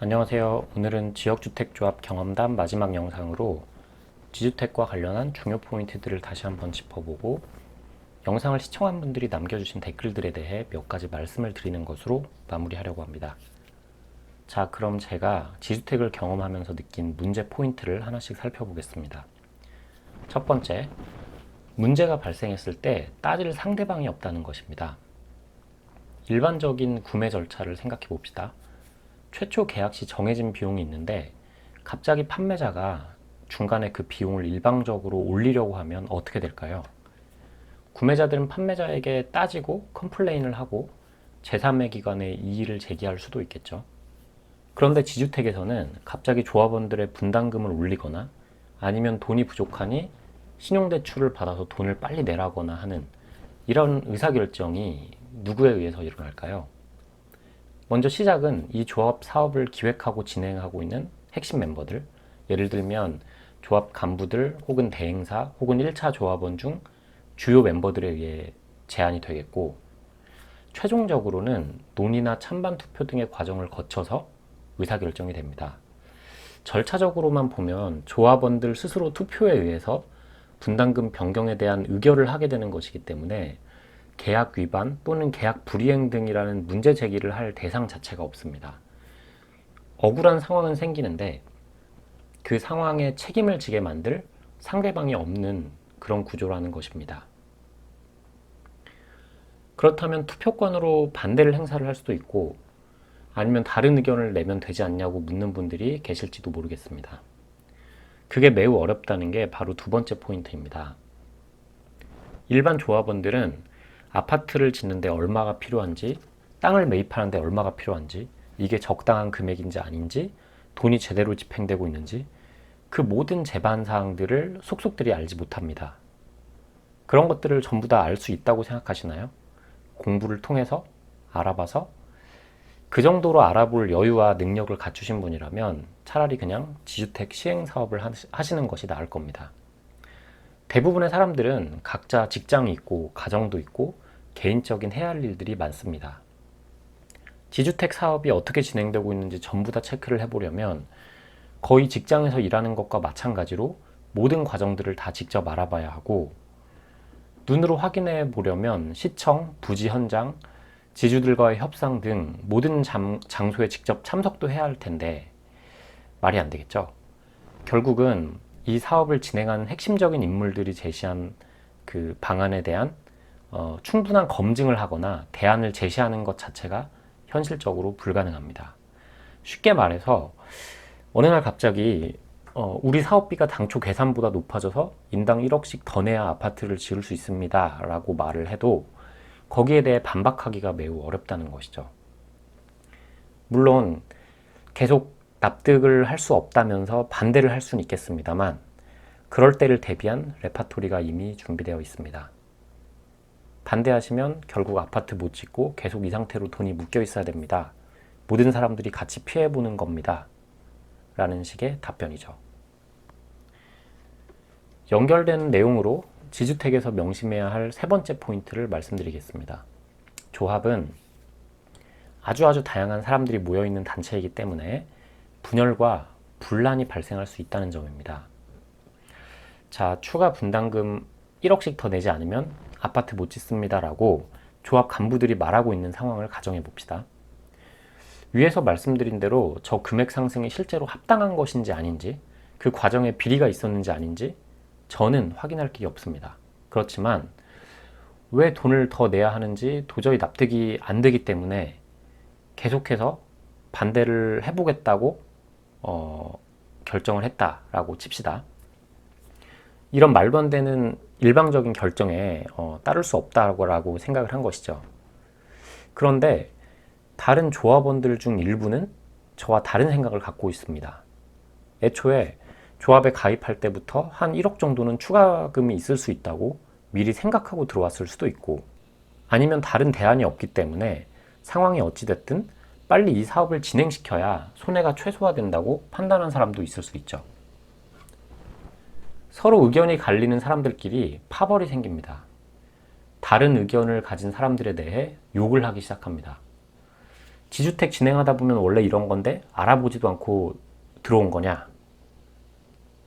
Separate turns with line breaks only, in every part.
안녕하세요. 오늘은 지역주택조합 경험담 마지막 영상으로 지주택과 관련한 중요 포인트들을 다시 한번 짚어보고 영상을 시청한 분들이 남겨주신 댓글들에 대해 몇 가지 말씀을 드리는 것으로 마무리하려고 합니다. 자, 그럼 제가 지주택을 경험하면서 느낀 문제 포인트를 하나씩 살펴보겠습니다. 첫 번째, 문제가 발생했을 때 따질 상대방이 없다는 것입니다. 일반적인 구매 절차를 생각해 봅시다. 최초 계약 시 정해진 비용이 있는데 갑자기 판매자가 중간에 그 비용을 일방적으로 올리려고 하면 어떻게 될까요? 구매자들은 판매자에게 따지고 컴플레인을 하고 제3의 기관에 이의를 제기할 수도 있겠죠. 그런데 지주택에서는 갑자기 조합원들의 분담금을 올리거나 아니면 돈이 부족하니 신용대출을 받아서 돈을 빨리 내라거나 하는 이런 의사결정이 누구에 의해서 일어날까요? 먼저 시작은 이 조합 사업을 기획하고 진행하고 있는 핵심 멤버들, 예를 들면 조합 간부들 혹은 대행사 혹은 1차 조합원 중 주요 멤버들에 의해 제안이 되겠고, 최종적으로는 논의나 찬반 투표 등의 과정을 거쳐서 의사결정이 됩니다. 절차적으로만 보면 조합원들 스스로 투표에 의해서 분담금 변경에 대한 의결을 하게 되는 것이기 때문에 계약 위반 또는 계약 불이행 등이라는 문제 제기를 할 대상 자체가 없습니다. 억울한 상황은 생기는데 그 상황에 책임을 지게 만들 상대방이 없는 그런 구조라는 것입니다. 그렇다면 투표권으로 반대를 행사를 할 수도 있고 아니면 다른 의견을 내면 되지 않냐고 묻는 분들이 계실지도 모르겠습니다. 그게 매우 어렵다는 게 바로 두 번째 포인트입니다. 일반 조합원들은 아파트를 짓는데 얼마가 필요한지, 땅을 매입하는데 얼마가 필요한지, 이게 적당한 금액인지 아닌지, 돈이 제대로 집행되고 있는지, 그 모든 제반 사항들을 속속들이 알지 못합니다. 그런 것들을 전부 다 알 수 있다고 생각하시나요? 공부를 통해서 알아봐서 그 정도로 알아볼 여유와 능력을 갖추신 분이라면 차라리 그냥 지주택 시행 사업을 하시는 것이 나을 겁니다. 대부분의 사람들은 각자 직장이 있고 가정도 있고 개인적인 해야 할 일들이 많습니다. 지주택 사업이 어떻게 진행되고 있는지 전부 다 체크를 해보려면 거의 직장에서 일하는 것과 마찬가지로 모든 과정들을 다 직접 알아봐야 하고 눈으로 확인해 보려면 시청, 부지 현장, 지주들과의 협상 등 모든 장, 장소에 직접 참석도 해야 할 텐데 말이 안 되겠죠. 결국은 이 사업을 진행하는 핵심적인 인물들이 제시한 그 방안에 대한 어, 충분한 검증을 하거나 대안을 제시하는 것 자체가 현실적으로 불가능합니다. 쉽게 말해서 어느 날 갑자기 어, 우리 사업비가 당초 계산보다 높아져서 인당 1억씩 더 내야 아파트를 지을 수 있습니다. 라고 말을 해도 거기에 대해 반박하기가 매우 어렵다는 것이죠. 물론 계속 납득을 할 수 없다면서 반대를 할 수는 있겠습니다만 그럴 때를 대비한 레파토리가 이미 준비되어 있습니다. 반대하시면 결국 아파트 못 짓고 계속 이 상태로 돈이 묶여 있어야 됩니다. 모든 사람들이 같이 피해보는 겁니다. 라는 식의 답변이죠. 연결된 내용으로 지주택에서 명심해야 할 세 번째 포인트를 말씀드리겠습니다. 조합은 아주 아주 다양한 사람들이 모여 있는 단체이기 때문에 분열과 분란이 발생할 수 있다는 점입니다. 자, 추가 분담금 1억씩 더 내지 않으면 아파트 못 짓습니다라고 조합 간부들이 말하고 있는 상황을 가정해 봅시다. 위에서 말씀드린 대로 저 금액 상승이 실제로 합당한 것인지 아닌지 그 과정에 비리가 있었는지 아닌지 저는 확인할 길이 없습니다. 그렇지만 왜 돈을 더 내야 하는지 도저히 납득이 안 되기 때문에 계속해서 반대를 해보겠다고 어, 결정을 했다라고 칩시다. 이런 말도 안 되는 일방적인 결정에 어, 따를 수 없다고 생각을 한 것이죠. 그런데 다른 조합원들 중 일부는 저와 다른 생각을 갖고 있습니다. 애초에 조합에 가입할 때부터 한 1억 정도는 추가금이 있을 수 있다고 미리 생각하고 들어왔을 수도 있고 아니면 다른 대안이 없기 때문에 상황이 어찌됐든 빨리 이 사업을 진행시켜야 손해가 최소화된다고 판단한 사람도 있을 수 있죠. 서로 의견이 갈리는 사람들끼리 파벌이 생깁니다. 다른 의견을 가진 사람들에 대해 욕을 하기 시작합니다. 지주택 진행하다 보면 원래 이런 건데 알아보지도 않고 들어온 거냐?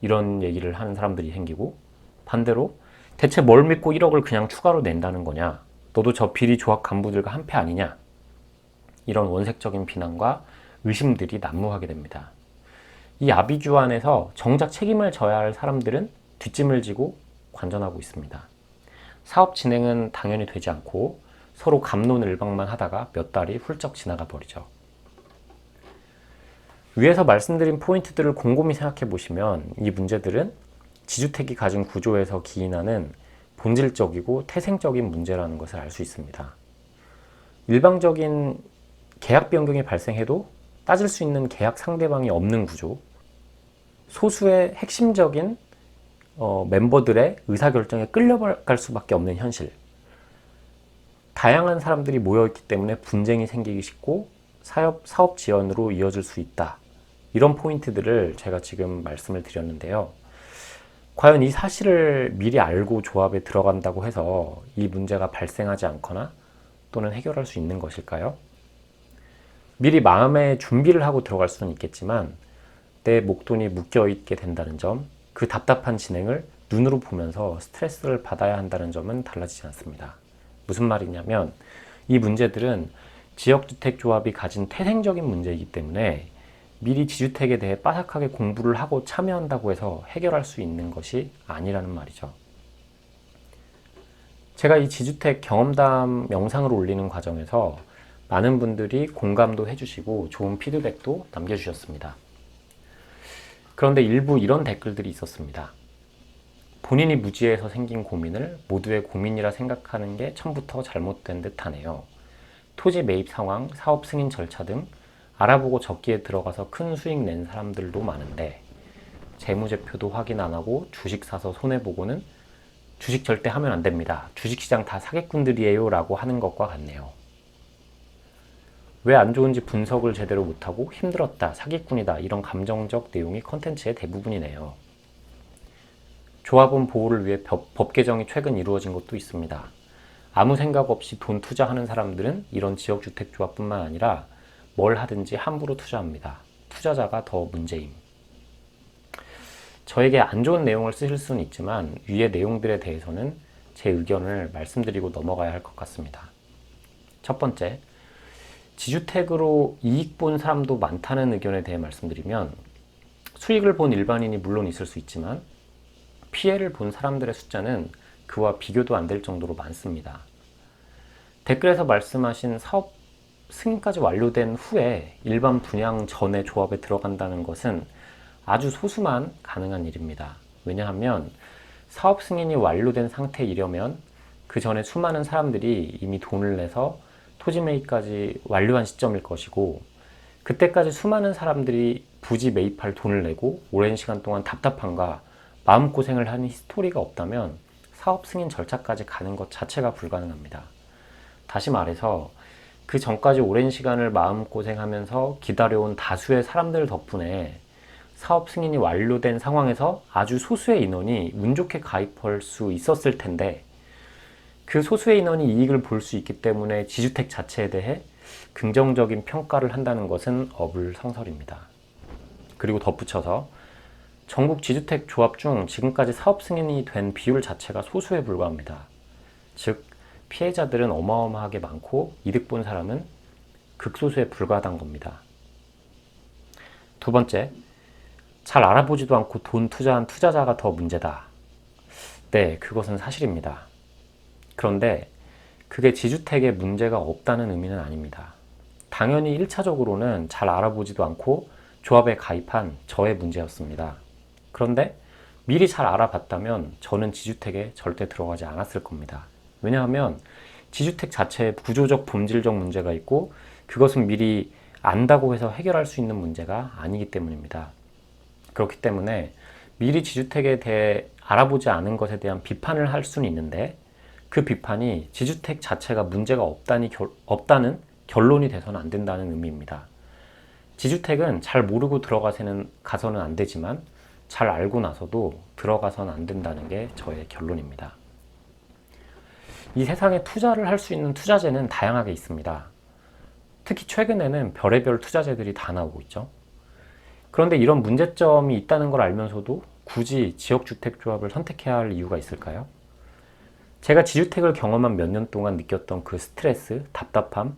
이런 얘기를 하는 사람들이 생기고 반대로 대체 뭘 믿고 1억을 그냥 추가로 낸다는 거냐? 너도 저 비리 조합 간부들과 한패 아니냐? 이런 원색적인 비난과 의심들이 난무하게 됩니다. 이 아비주 안에서 정작 책임을 져야 할 사람들은 뒷짐을 지고 관전하고 있습니다. 사업 진행은 당연히 되지 않고 서로 감론을박만 하다가 몇 달이 훌쩍 지나가 버리죠. 위에서 말씀드린 포인트들을 곰곰이 생각해 보시면 이 문제들은 지주택이 가진 구조에서 기인하는 본질적이고 태생적인 문제라는 것을 알 수 있습니다. 일방적인 계약 변경이 발생해도 따질 수 있는 계약 상대방이 없는 구조, 소수의 핵심적인 어, 멤버들의 의사결정에 끌려갈 수밖에 없는 현실, 다양한 사람들이 모여있기 때문에 분쟁이 생기기 쉽고 사업, 사업 지연으로 이어질 수 있다. 이런 포인트들을 제가 지금 말씀을 드렸는데요. 과연 이 사실을 미리 알고 조합에 들어간다고 해서 이 문제가 발생하지 않거나 또는 해결할 수 있는 것일까요? 미리 마음의 준비를 하고 들어갈 수는 있겠지만 내 목돈이 묶여 있게 된다는 점, 그 답답한 진행을 눈으로 보면서 스트레스를 받아야 한다는 점은 달라지지 않습니다. 무슨 말이냐면 이 문제들은 지역주택조합이 가진 태생적인 문제이기 때문에 미리 지주택에 대해 빠삭하게 공부를 하고 참여한다고 해서 해결할 수 있는 것이 아니라는 말이죠. 제가 이 지주택 경험담 영상을 올리는 과정에서 많은 분들이 공감도 해주시고 좋은 피드백도 남겨주셨습니다. 그런데 일부 이런 댓글들이 있었습니다. 본인이 무지해서 생긴 고민을 모두의 고민이라 생각하는 게 처음부터 잘못된 듯 하네요. 토지 매입 상황, 사업 승인 절차 등 알아보고 적기에 들어가서 큰 수익 낸 사람들도 많은데 재무제표도 확인 안 하고 주식 사서 손해보고는 주식 절대 하면 안 됩니다. 주식시장 다 사기꾼들이에요 라고 하는 것과 같네요. 왜 안 좋은지 분석을 제대로 못하고 힘들었다, 사기꾼이다 이런 감정적 내용이 컨텐츠의 대부분이네요. 조합원 보호를 위해 법 개정이 최근 이루어진 것도 있습니다. 아무 생각 없이 돈 투자하는 사람들은 이런 지역주택조합뿐만 아니라 뭘 하든지 함부로 투자합니다. 투자자가 더 문제임. 저에게 안 좋은 내용을 쓰실 수는 있지만 위의 내용들에 대해서는 제 의견을 말씀드리고 넘어가야 할 것 같습니다. 첫 번째, 지주택으로 이익 본 사람도 많다는 의견에 대해 말씀드리면 수익을 본 일반인이 물론 있을 수 있지만 피해를 본 사람들의 숫자는 그와 비교도 안 될 정도로 많습니다. 댓글에서 말씀하신 사업 승인까지 완료된 후에 일반 분양 전에 조합에 들어간다는 것은 아주 소수만 가능한 일입니다. 왜냐하면 사업 승인이 완료된 상태이려면 그 전에 수많은 사람들이 이미 돈을 내서 토지 매입까지 완료한 시점일 것이고 그때까지 수많은 사람들이 부지 매입할 돈을 내고 오랜 시간 동안 답답함과 마음고생을 하는 히스토리가 없다면 사업 승인 절차까지 가는 것 자체가 불가능합니다. 다시 말해서 그 전까지 오랜 시간을 마음고생하면서 기다려온 다수의 사람들 덕분에 사업 승인이 완료된 상황에서 아주 소수의 인원이 운 좋게 가입할 수 있었을 텐데 그 소수의 인원이 이익을 볼 수 있기 때문에 지주택 자체에 대해 긍정적인 평가를 한다는 것은 어불성설입니다. 그리고 덧붙여서 전국 지주택 조합 중 지금까지 사업 승인이 된 비율 자체가 소수에 불과합니다. 즉, 피해자들은 어마어마하게 많고 이득 본 사람은 극소수에 불과하다는 겁니다. 두 번째, 잘 알아보지도 않고 돈 투자한 투자자가 더 문제다. 네, 그것은 사실입니다. 그런데 그게 지주택에 문제가 없다는 의미는 아닙니다. 당연히 1차적으로는 잘 알아보지도 않고 조합에 가입한 저의 문제였습니다. 그런데 미리 잘 알아봤다면 저는 지주택에 절대 들어가지 않았을 겁니다. 왜냐하면 지주택 자체에 구조적 본질적 문제가 있고 그것은 미리 안다고 해서 해결할 수 있는 문제가 아니기 때문입니다. 그렇기 때문에 미리 지주택에 대해 알아보지 않은 것에 대한 비판을 할 수는 있는데 그 비판이 지주택 자체가 문제가 없다니, 없다는 결론이 돼서는 안 된다는 의미입니다. 지주택은 잘 모르고 들어가서는 가서는 안 되지만 잘 알고 나서도 들어가선 안 된다는 게 저의 결론입니다. 이 세상에 투자를 할 수 있는 투자재는 다양하게 있습니다. 특히 최근에는 별의별 투자재들이 다 나오고 있죠. 그런데 이런 문제점이 있다는 걸 알면서도 굳이 지역주택조합을 선택해야 할 이유가 있을까요? 제가 지주택을 경험한 몇 년 동안 느꼈던 그 스트레스, 답답함,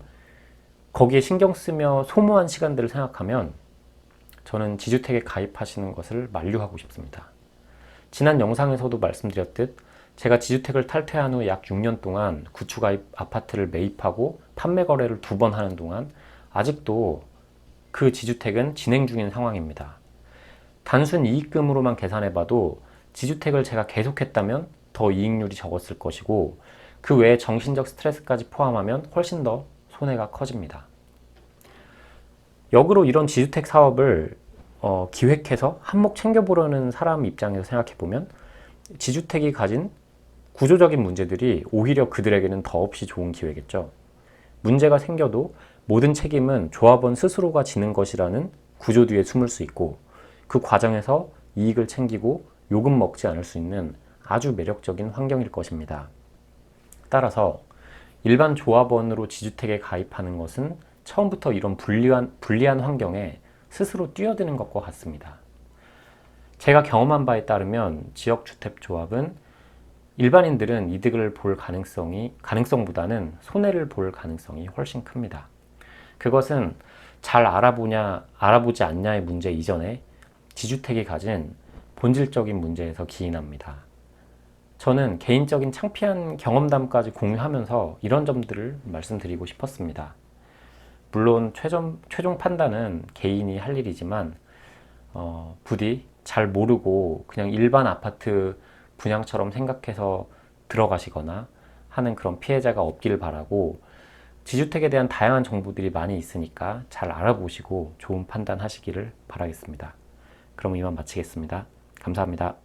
거기에 신경 쓰며 소모한 시간들을 생각하면 저는 지주택에 가입하시는 것을 만류하고 싶습니다. 지난 영상에서도 말씀드렸듯 제가 지주택을 탈퇴한 후 약 6년 동안 구축가입 아파트를 매입하고 판매 거래를 두 번 하는 동안 아직도 그 지주택은 진행 중인 상황입니다. 단순 이익금으로만 계산해봐도 지주택을 제가 계속했다면 더 이익률이 적었을 것이고 그 외에 정신적 스트레스까지 포함하면 훨씬 더 손해가 커집니다. 역으로 이런 지주택 사업을 어, 기획해서 한몫 챙겨보려는 사람 입장에서 생각해보면 지주택이 가진 구조적인 문제들이 오히려 그들에게는 더없이 좋은 기회겠죠. 문제가 생겨도 모든 책임은 조합원 스스로가 지는 것이라는 구조 뒤에 숨을 수 있고 그 과정에서 이익을 챙기고 요금 먹지 않을 수 있는 아주 매력적인 환경일 것입니다. 따라서 일반 조합원으로 지주택에 가입하는 것은 처음부터 이런 불리한, 불리한 환경에 스스로 뛰어드는 것과 같습니다. 제가 경험한 바에 따르면 지역주택조합은 일반인들은 이득을 볼 가능성이, 가능성보다는 손해를 볼 가능성이 훨씬 큽니다. 그것은 잘 알아보냐, 알아보지 않냐의 문제 이전에 지주택이 가진 본질적인 문제에서 기인합니다. 저는 개인적인 창피한 경험담까지 공유하면서 이런 점들을 말씀드리고 싶었습니다. 물론 최종, 최종 판단은 개인이 할 일이지만 어, 부디 잘 모르고 그냥 일반 아파트 분양처럼 생각해서 들어가시거나 하는 그런 피해자가 없기를 바라고 지주택에 대한 다양한 정보들이 많이 있으니까 잘 알아보시고 좋은 판단 하시기를 바라겠습니다. 그럼 이만 마치겠습니다. 감사합니다.